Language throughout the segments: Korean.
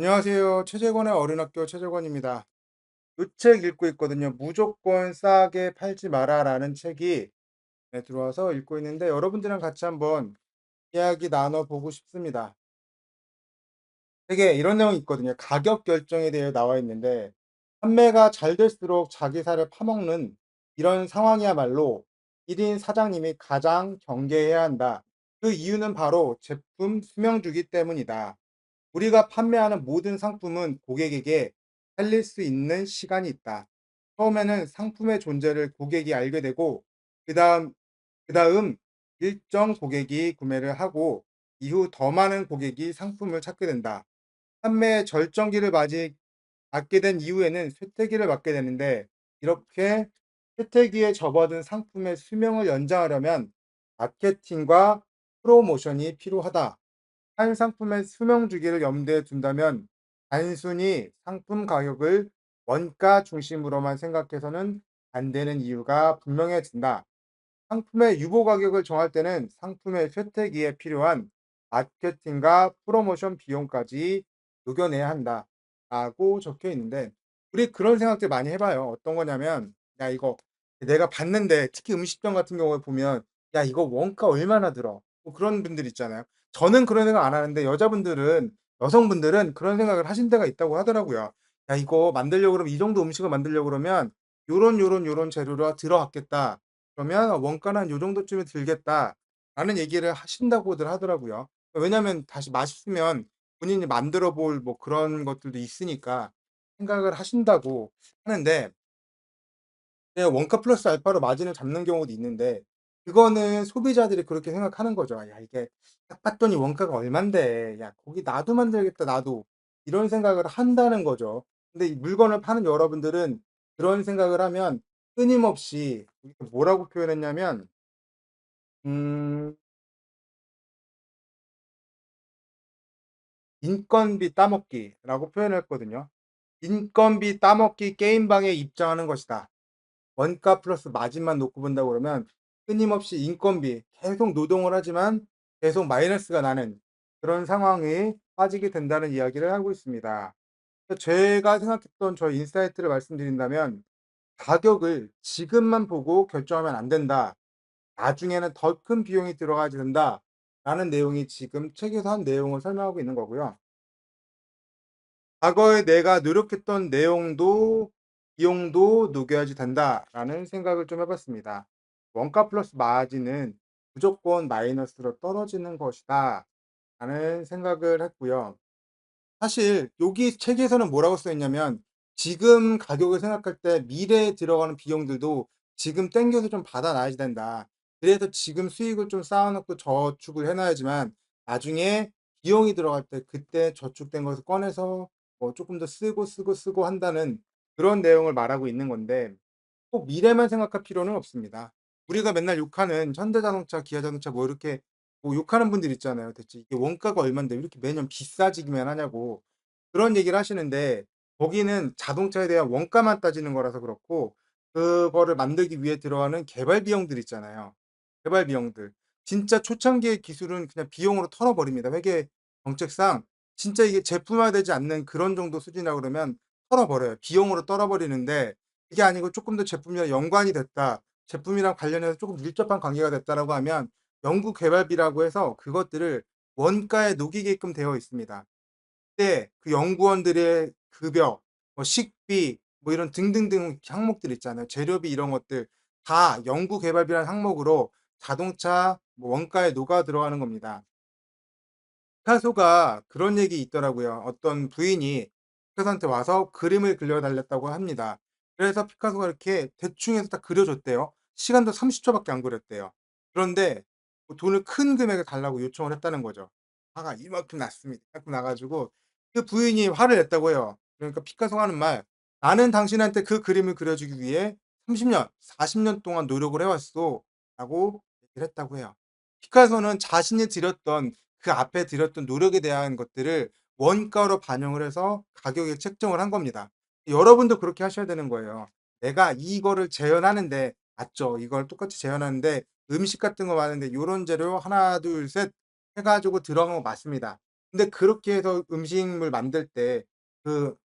안녕하세요. 최재권의 어린학교 최재권입니다. 이 책 읽고 있거든요. 무조건 싸게 팔지 마라라는 책이 네, 들어와서 읽고 있는데 여러분들이랑 같이 한번 이야기 나눠 보고 싶습니다. 되게 이런 내용이 있거든요. 가격 결정에 대해 나와 있는데 판매가 잘 될수록 자기 살을 파먹는 이런 상황이야말로 1인 사장님이 가장 경계해야 한다. 그 이유는 바로 제품 수명주기 때문이다. 우리가 판매하는 모든 상품은 고객에게 팔릴 수 있는 시간이 있다. 처음에는 상품의 존재를 고객이 알게 되고 그 다음 그 다음 일정 고객이 구매를 하고 이후 더 많은 고객이 상품을 찾게 된다. 판매의 절정기를 맞이 맞게 된 이후에는 쇠퇴기를 맞게 되는데 이렇게 쇠퇴기에 접어든 상품의 수명을 연장하려면 마케팅과 프로모션이 필요하다. 한 상품의 수명 주기를 염두에 둔다면 단순히 상품 가격을 원가 중심으로만 생각해서는 안 되는 이유가 분명해진다. 상품의 유보 가격을 정할 때는 상품의 쇠퇴기에 필요한 마케팅과 프로모션 비용까지 녹여내야 한다. 라고 적혀 있는데, 우리 그런 생각들 많이 해봐요. 어떤 거냐면, 야, 이거 내가 봤는데, 특히 음식점 같은 경우에 보면, 야, 이거 원가 얼마나 들어? 뭐 그런 분들 있잖아요. 저는 그런 생각 안 하는데, 여자분들은, 여성분들은 그런 생각을 하신 데가 있다고 하더라고요. 야, 이거 만들려고 그러면, 이 정도 음식을 만들려고 그러면, 요런, 요런, 요런 재료가 들어갔겠다. 그러면 원가는 한요 정도쯤에 들겠다 라는 얘기를 하신다고들 하더라고요. 왜냐면 다시 맛있으면 본인이 만들어 볼 뭐 그런 것들도 있으니까 생각을 하신다고 하는데 네 원가 플러스 알파로 마진을 잡는 경우도 있는데 그거는 소비자들이 그렇게 생각하는 거죠. '야 이게 딱 봤더니 원가가 얼만데. 야 거기 나도 만들겠다 나도.' 이런 생각을 한다는 거죠. 근데 이 물건을 파는 여러분들은 그런 생각을 하면 끊임없이 뭐라고 표현했냐면 음 "인건비 따먹기"라고 표현했거든요. "인건비 따먹기 게임방에 입장하는 것이다." 원가 플러스 마진만 놓고 본다고 그러면 끊임없이 인건비 계속 노동을 하지만 계속 마이너스가 나는 그런 상황에 빠지게 된다는 이야기를 하고 있습니다. 제가 생각했던 저의 인사이트를 말씀드린다면 "가격을 지금만 보고 결정하면 안 된다. 나중에는 더 큰 비용이 들어가게 된다."라는 내용이 지금 책에서 한 내용을 설명하고 있는 거고요. 과거에 내가 노력했던 내용도 비용도 녹여야지 된다라는 생각을 좀 해 봤습니다. 원가 플러스 마진은 무조건 마이너스로 떨어지는 것이다 라는 생각을 했고요. 사실 여기 책에서는 뭐라고 써 있냐면 지금 가격을 생각할 때 미래에 들어가는 비용들도 지금 땡겨서 좀 받아 놔야 된다. 그래서 지금 수익을 좀 쌓아 놓고 저축을 해 놔야지만 나중에 비용이 들어갈 때 그때 저축된 것을 꺼내서 뭐 쪼끔 더 쓰고, 쓰고, 쓰고 한다는 그런 내용을 말하고 있는 건데 꼭 미래만 생각할 필요는 없습니다. 우리가 맨날 욕하는 현대자동차, 기아자동차 뭐 이렇게 뭐 욕하는 분들 있잖아요. 대체 이게 원가가 얼만데 왜 이렇게 매년 비싸지기만 하냐고 그런 얘기를 하시는데 거기는 자동차에 대한 원가만 따지는 거라서 그렇고 그거를 만들기 위해 들어가는 개발 비용들 있잖아요. 개발 비용들. 진짜 초창기의 기술은 그냥 비용으로 털어 버립니다. 회계 정책상 진짜 이게 제품화되지 않는 그런 정도 수준이라 그러면 털어 버려요. 비용으로 떨어 버리는데 그게 아니고 쪼끔 더 제품이랑 연관이 됐다. 제품이랑 관련해서 쪼금 밀접한 관계가 됐다라고 하면 연구 개발비라고 해서 그것들을 원가에 녹이게끔 되어 있습니다. 그때 그 연구원들의 급여, 뭐 식비 뭐 이런 등등등 항목들 있잖아요. 재료비 이런 것들 다 연구 개발비라는 항목으로 자동차 뭐 원가에 녹아 들어가는 겁니다. 피카소가 그런 얘기 있더라고요. 어떤 부인이 피카소한테 와서 그림을 그려 달랬다고 합니다. 그래서 피카소가 이렇게 대충 해서 딱 그려 줬대요. 시간도 30 초밖에 안 걸렸대요. 그런데 뭐 돈을 큰 금액을 달라고 요청을 했다는 거죠. 화가 이만큼 났습니다. 이만큼 나 가지고 그 부인이 화를 냈다고 해요. 그러니까 피카소가 하는 말 "나는 당신한테 그 그림을 그려 주기 위해 30 년, 40년 동안 노력을 해 왔어."라고 얘기를 했다고 해요. 피카소는 자신이 들였던 그 앞에 들였던 노력에 대한 것들을 원가로 반영을 해서 가격을 책정을 한 겁니다. 여러분도 그렇게 하셔야 되는 거예요. 내가 이거를 재현하는데 맞죠. 이걸 똑같이 재현하는데 음식 같은 거 많은데 요런 재료 하나 둘 셋 해 가지고 들어간 거 맞습니다. 근데 그렇게 해서 음식을 만들 때그어그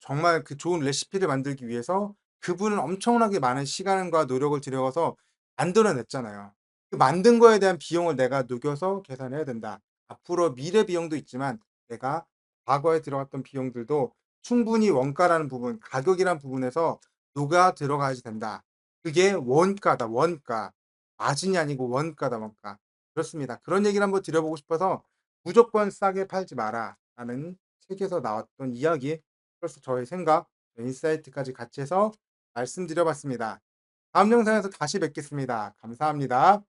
정말 그 좋은 레시피를 만들기 위해서 그분은 엄청나게 많은 시간과 노력을 들여서 만들어 냈잖아요. 그 만든 거에 대한 비용을 내가 녹여서 계산해야 된다. 앞으로 미래 비용도 있지만 내가 과거에 들어갔던 비용들도 충분히 원가라는 부분, 가격이라는 부분에서 녹아 들어가야지 된다. 그게 원가다, 원가. 마진이 아니고 원가다, 원가. 그렇습니다. 그런 얘기를 한번 드려보고 싶어서 "무조건 싸게 팔지 마라."라는 책에서 나왔던 이야기 플러스 저의 생각, 인사이트까지 같이 해서 말씀드려 봤습니다. 다음 영상에서 다시 뵙겠습니다. 감사합니다.